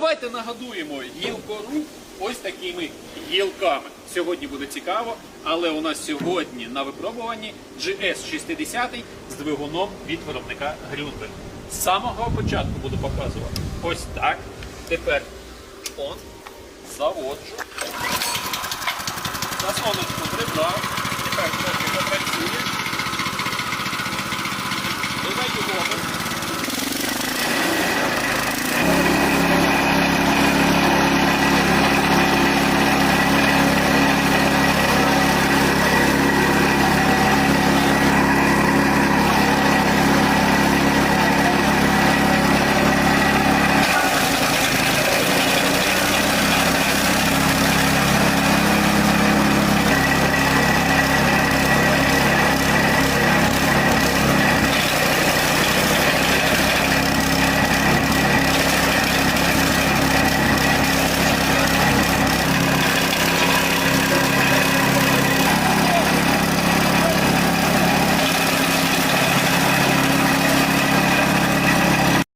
Давайте нагадуємо гілкору ось такими гілками. Сьогодні буде цікаво, але у нас сьогодні на випробуванні GS60 з двигуном від виробника Грюнберг. З самого початку буду показувати. Ось так. Тепер он заводжу. На